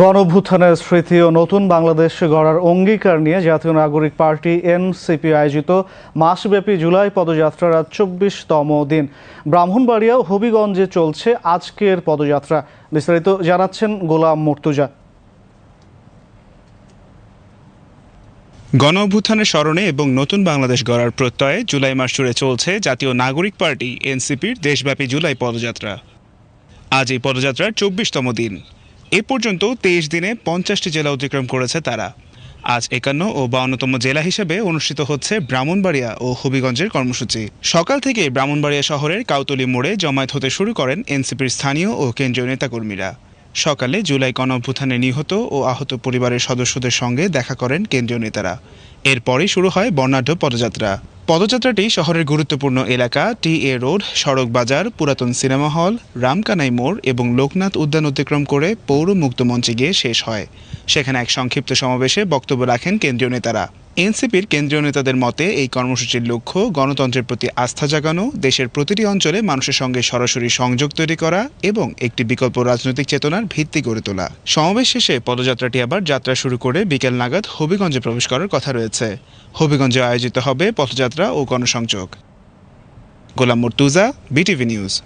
গণভূথানের স্মৃতি ও নতুন বাংলাদেশ গড়ার অঙ্গীকার নিয়ে জাতীয় নাগরিক পার্টি এনসিপি আয়োজিত মাসব্যাপী জুলাই পদযাত্রার আজ চব্বিশতম দিন। ব্রাহ্মণবাড়িয়া ও হবিগঞ্জে চলছে আজকের পদযাত্রা। বিস্তারিত জানাচ্ছেন গোলাম মর্তুজা। গণ অভ্যুত্থানের স্মরণে এবং নতুন বাংলাদেশ গড়ার প্রত্যয়ে জুলাই মাস জুড়ে চলছে জাতীয় নাগরিক পার্টি এনসিপির দেশব্যাপী জুলাই পদযাত্রা। আজ এই পদযাত্রার চব্বিশতম দিন। এ পর্যন্ত তেইশ দিনে পঞ্চাশটি জেলা অতিক্রম করেছে তারা। আজ একান্ন ও বাউন্নতম জেলা হিসেবে অনুষ্ঠিত হচ্ছে ব্রাহ্মণবাড়িয়া ও হবিগঞ্জের কর্মসূচি। সকাল থেকে ব্রাহ্মণবাড়িয়া শহরের কাউতলি মোড়ে জমায়েত হতে শুরু করেন এনসিপির স্থানীয় ও কেন্দ্রীয় নেতাকর্মীরা। সকালে জুলাই গণঅভ্যুত্থানে নিহত ও আহত পরিবারের সদস্যদের সঙ্গে দেখা করেন কেন্দ্রীয় নেতারা। এরপরই শুরু হয় বর্ণাঢ্য পদযাত্রা। পদযাত্রাটি শহরের গুরুত্বপূর্ণ এলাকা টি এ রোড, সড়ক বাজার, পুরাতন সিনেমা হল, রামকানাই মোড় এবং লোকনাথ উদ্যান অতিক্রম করে পৌর মুক্ত মঞ্চে গিয়ে শেষ হয়। সেখানে এক সংক্ষিপ্ত সমাবেশে বক্তব্য রাখেন কেন্দ্রীয় নেতারা। এনসিপির কেন্দ্রীয় নেতাদের মতে, এই কর্মসূচির লক্ষ্য গণতন্ত্রের প্রতি আস্থা জাগানো, দেশের প্রতিটি অঞ্চলে মানুষের সঙ্গে সরাসরি সংযোগ তৈরি করা এবং একটি বিকল্প রাজনৈতিক চেতনার ভিত্তি গড়ে তোলা। সমাবেশ শেষে পদযাত্রাটি আবার যাত্রা শুরু করে বিকেল নাগাদ হবিগঞ্জে প্রবেশ করার কথা রয়েছে। হবিগঞ্জে আয়োজিত হবে পথযাত্রা ও গণসংযোগ। Golam Murtuza, BTV news.